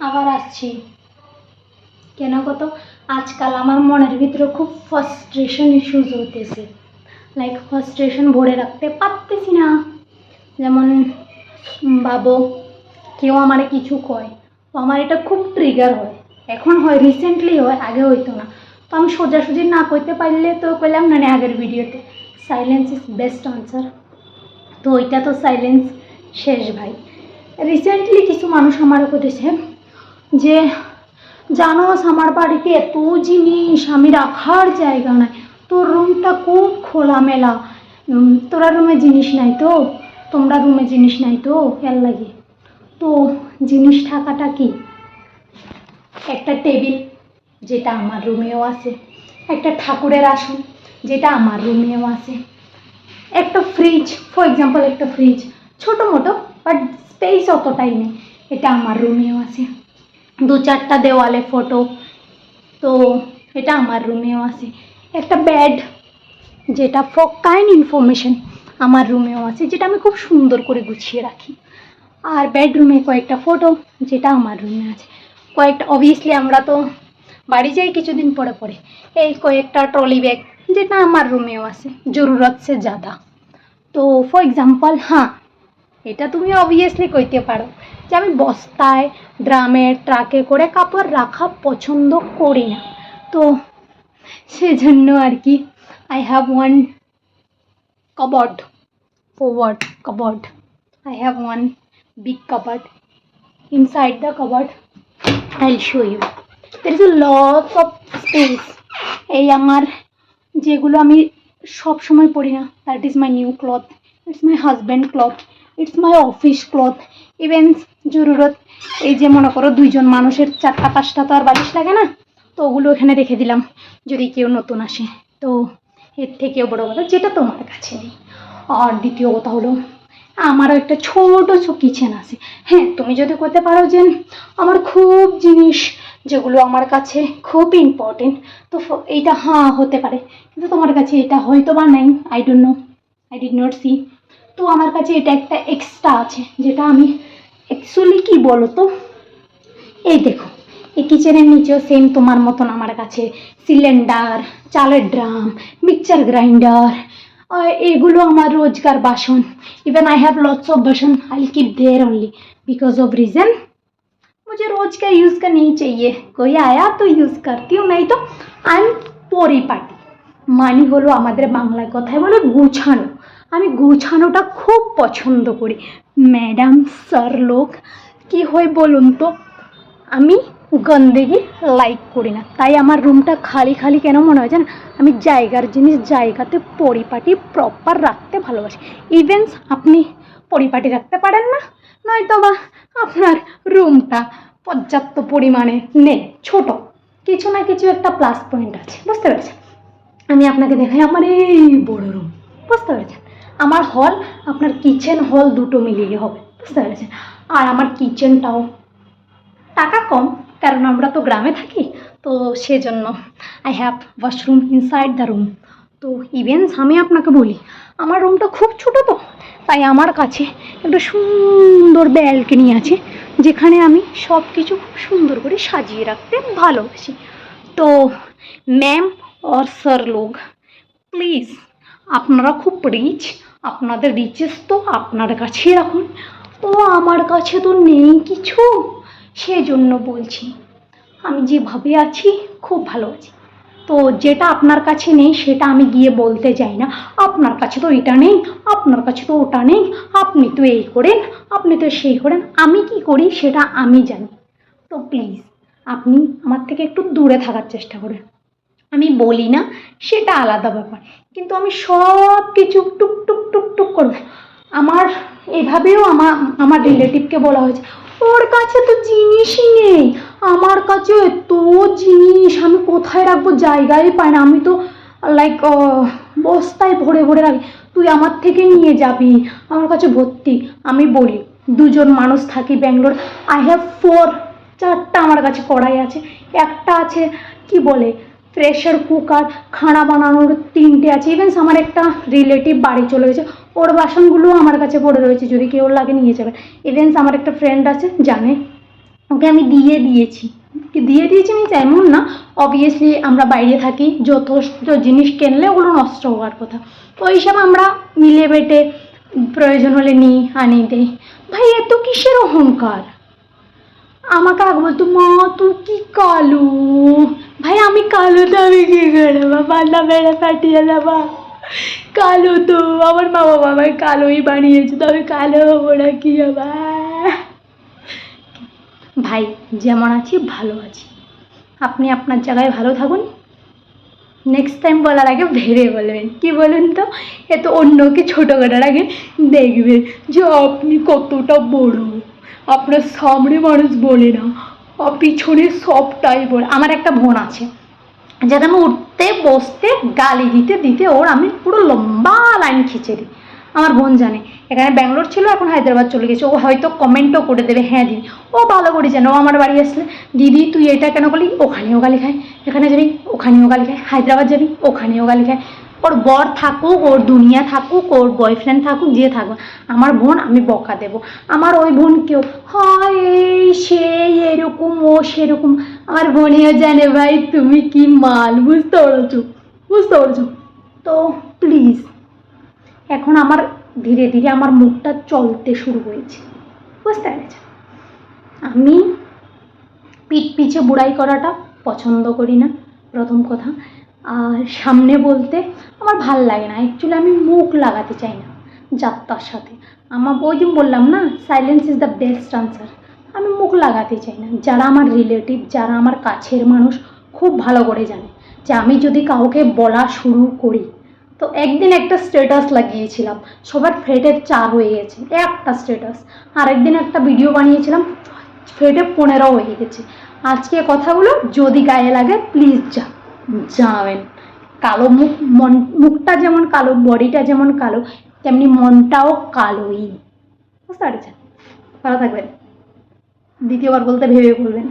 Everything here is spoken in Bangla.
আবার আসছি। কেন কত আজকাল আমার মনের ভিতরে খুব ফ্রাস্ট্রেশন ইস্যুজ হতেছে লাইক ফ্রাস্ট্রেশন ভরে রাখতে পারতেছি না। যেমন ভাবো কেউ আমার কিছু কয় তো আমার এটা খুব ট্রিগার হয়। এখন হয় রিসেন্টলি হয়, আগে হইতো না। তো আমি সোজাসুজি না কইতে পারলে তো কইলাম, না না, আগের ভিডিওতে। সাইলেন্স ইজ বেস্ট আনসার তো ওইটা তো সাইলেন্স শেষ ভাই। রিসেন্টলি কিছু মানুষ আমার করেছে যে জানোস আমার বাড়িতে এত জিনিস, আমি রাখার জায়গা নাই। তোর রুমটা খুব খোলামেলা। তোরা রুমে জিনিস নাই তো? তোমরা রুমে জিনিস নাই তো? এর লাগে। তো জিনিস থাকাটা কি? একটা টেবিল, যেটা আমার রুমেও আছে। একটা ঠাকুরের আসন, যেটা আমার রুমেও আছে। একটা ফ্রিজ ফর এক্সাম্পল একটা ফ্রিজ ছোটো মোটো বাট স্পেস অতটাই নেই। এটা আমার রুমেও আছে। দু চারটা দেওয়ালে ফটো তো এটা আমার রুমেও আছে। একটা ব্যাড যেটা ফর কাইন্ড ইনফরমেশন আমার রুমেও আছে, যেটা আমি খুব সুন্দর করে গুছিয়ে রাখি। আর বেডরুমে কয়েকটা ফটো যেটা আমার রুমে আছে। কয়েকটা অবভিয়াসলি আমরা তো বাড়ি যাই কিছুদিন পরে পরে। এই কয়েকটা ট্রলি ব্যাগ যেটা আমার রুমেও আছে, জরুরত সে জাদা। তো ফর এক্সাম্পল হ্যাঁ এটা তুমি অবভিয়াসলি কইতে পারো যে আমি বস্তায় ড্রামে ট্রাকে করে কাপড় রাখা পছন্দ করি না। তো সেজন্য আর কি I have one cupboard forward cupboard. I have one big cupboard. Inside the cupboard, i'll show you. There is a lot of space. এই আমার যেগুলো আমি সব সময় না that is my new cloth it's my husband cloth it's my office cloth even জরুরত এই যে মনে করো দুইজন মানুষের চারটা, পাঁচটা তো আর বালিশ লাগে না, তো ওগুলো এখানে রেখে দিলাম, যদি কেউ নতুন আসে। তো এর থেকেও বড় কথা, যেটা তোমার কাছে নেই। আর দ্বিতীয় কথা হলো, আমারও একটা ছোট কিচেন আছে। হ্যাঁ তুমি যদি করতে পারো যে আমার খুব জিনিস যেগুলো আমার কাছে খুব ইম্পর্টেন্ট তো এইটা হ্যাঁ হতে পারে। কিন্তু তোমার কাছে এটা হয়তো বা নাই I don't know I did not see তো আমার কাছে এটা একটা এক্সট্রা আছে যেটা আমি অ্যাকচুয়ালি কি বলো তো এই দেখো এই কিচেনের নিচেও সেম তোমার মতন আমার কাছে সিলিন্ডার চালের ড্রাম মিক্সচার গ্রাইন্ডার এগুলো আমার রোজকার বাসন even I have lots of बर्तन I keep there only because of reason मुझे रोज का यूज़ का नहीं चाहिए कोई आया तो यूज़ करती हूँ नहीं तो आई एम পরিপাটি মানে হলো আমাদের বাংলায় কথায় বলে গুছানো আমি গোছানোটা খুব পছন্দ করি। ম্যাডাম, স্যার লোক, কি হয় বলুন তো? আমি গন্দেগি লাইক করি না। তাই আমার রুমটা খালি খালি কেন মনে হয় জানেন? আমি জায়গার জিনিস জায়গাতে পরিপাটি প্রপার রাখতে ভালোবাসি। ইভেন্স আপনি পরিপাটি রাখতে পারেন না নয়তো বা আপনার রুমটা পর্যাপ্ত পরিমাণে নেই, ছোট। কিছু না কিছু একটা প্লাস পয়েন্ট আছে, বুঝতে পেরেছেন? আমি আপনাকে দেখাই আমার এই বড় রুম বুঝতে পেরেছেন? আমার হল আপনার কিচেন হল দুটো মিলিয়ে হবে, বুঝতে পেরেছেন? আর আমার কিচেনটাও টাকা কম, কারণ আমরা তো গ্রামে থাকি, তো সেজন্য I have washroom inside the room তো ইভেন আমি আপনাকে বলি, আমার রুমটা খুব ছোটো তো, তাই আমার কাছে একটা সুন্দর ব্যালকনি আছে, যেখানে আমি সব কিছু খুব সুন্দর করে সাজিয়ে রাখতে ভালোবাসি। তো ম্যাম অর স্যার লোক প্লিজ আপনারা খুব রিচ আপনাদের রিচেস তো আপনার কাছেই রাখুন। তো আমার কাছে তো নেই কিছু। সেজন্য বলছি, আমি যেভাবে আছি, খুব ভালো আছি। তো যেটা আপনার কাছে নেই, সেটা আমি গিয়ে বলতে যাই না। আপনার কাছে তো এটা নেই, আপনার কাছে তো ওটা নেই। আপনি তো এই করেন, আপনি তো সেই করেন। আমি কি করি, সেটা আমি জানি। তো প্লিজ আপনি আমার থেকে একটু দূরে থাকার চেষ্টা করেন। আমি বলি না, সেটা আলাদা ব্যাপার। কিন্তু আমি সব কিছু টুক টুক টুক টুক করব। আমার, এভাবেও আমার আমার রিলেটিভকে বলা হয়েছে, ওর কাছে তো জিনিসই নেই, আমার কাছে এত জিনিস, আমি কোথায় রাখব? জায়গায় পাই না। আমি তো লাইক বস্তায় ভরে ভরে রাখি। তুই আমার থেকে নিয়ে যাবি, আমার কাছে ভর্তি। আমি বলি, দুজন মানুষ থাকি ব্যাঙ্গালোর আই হ্যাভ ফোর চারটা আমার কাছে কড়াই আছে, একটা আছে, কি বলে প্রেশার কুকার খানা বানানোর তিনটে আছে। ইভেন আমার একটা রিলেটিভ বাড়ি চলে গেছে। ওর বাসনগুলোও আমার কাছে পড়ে রয়েছে, যদি কেউ লাগে নিয়ে যাবে। ইভেন আমার একটা ফ্রেন্ড আছে, জানে। ওকে আমি দিয়ে দিয়েছি। দিয়ে দিয়েছি আমি এমন না। অবভিয়াসলি আমরা বাইরে থাকি, যথেষ্ট জিনিস কিনলে ওগুলো নষ্ট হওয়ার কথা। তো ওই হিসাবে আমরা মিলে বেটে প্রয়োজন হলে নিই, আনি দেই। ভাই, এত কিসের অহংকার? আমাকে আগে বলতো মা তুই কি কালো? ভাই, আমি কালো তো আমি কি করব? পান্না বেড়ে ফাটিয়ে দেবা। কালো তো, আমার মা বাবা আমায় কালোই বানিয়েছে, তো আমি কালো হব না কি ভাই, যেমন আছি, ভালো আছি। আপনি আপনার জায়গায় ভালো থাকুন। নেক্সট টাইম বলার আগে ভেবে বলবেন। কি বলুন তো? এ তো অন্যকে ছোটো করার আগে দেখবেন যে আপনি কতটা বড়। আপনার সামনে মানুষ বলে না পিছনে সবটাই বলে। আমার একটা বোন আছে যাতে আমি উঠতে, বসতে, গালি দিতে দিতে ওর আমি পুরো লম্বা লাইন খিচে দিই। আমার বোন জানে, এখানে ব্যাঙ্গালোর ছিল, এখন হায়দ্রাবাদ চলে গেছে। ও হয়তো কমেন্টও করে দেবে হ্যাঁ দিদি। ও ভালো করে জানে, ও আমার বাড়ি আসলে, দিদি, তুই এটা কেন বলি ওখানেও গালি খায়। এখানে যাবি? ওখানেও গালি খায়। হায়দ্রাবাদ যাবি? ওখানেও গালি খায়। ওর বর থাকুক, ওর দুনিয়া থাকুক, ওর বয়ফ্রেন্ড থাকুক, যে থাকুক, আমার বোন আমি বকা দেব। আমার ওই বোনকেও হয় এই সেই এরকম, ও সেরকম। আমার বোনেও জানে, ভাই, তুমি কি মাল? বুঝতে পারছ? বুঝতে পারছ? তো প্লিজ এখন আমার ধীরে ধীরে আমার মুখটা চলতে শুরু হয়েছে বুঝতে পেরেছ? আমি পিঠ পিছে বুড়াই করাটা পছন্দ করি না, প্রথম কথা। সামনে বলতে আমার ভালো লাগে না। অ্যাকচুয়ালি আমি মুখ লাগাতে চাই না যাত্রার সাথে। আমার ওই দিন বললাম না silence is the best answer আমি মুখ লাগাতে চাই না। যারা আমার রিলেটিভ যারা আমার কাছের মানুষ, খুব ভালো করে জানে যে আমি যদি কাউকে বলা শুরু করি, তো একদিন একটা স্ট্যাটাস লাগিয়েছিলাম। সবার ফ্রেটের চার হয়ে গেছে, একটা স্ট্যাটাস আর একদিন একটা ভিডিও বানিয়েছিলাম ফ্রেটে পনেরো হয়ে গেছে। আজকে কথাগুলো যদি গায়ে লাগে প্লিজ যা যাবেন। কালো মুখ, মন, মুখটা যেমন কালো, বডিটা যেমন কালো, তেমনি মনটাও কালোই। বুঝতে পারছেন? ভালো থাকবেন। দ্বিতীয়বার বলতে ভেবে বলবেন।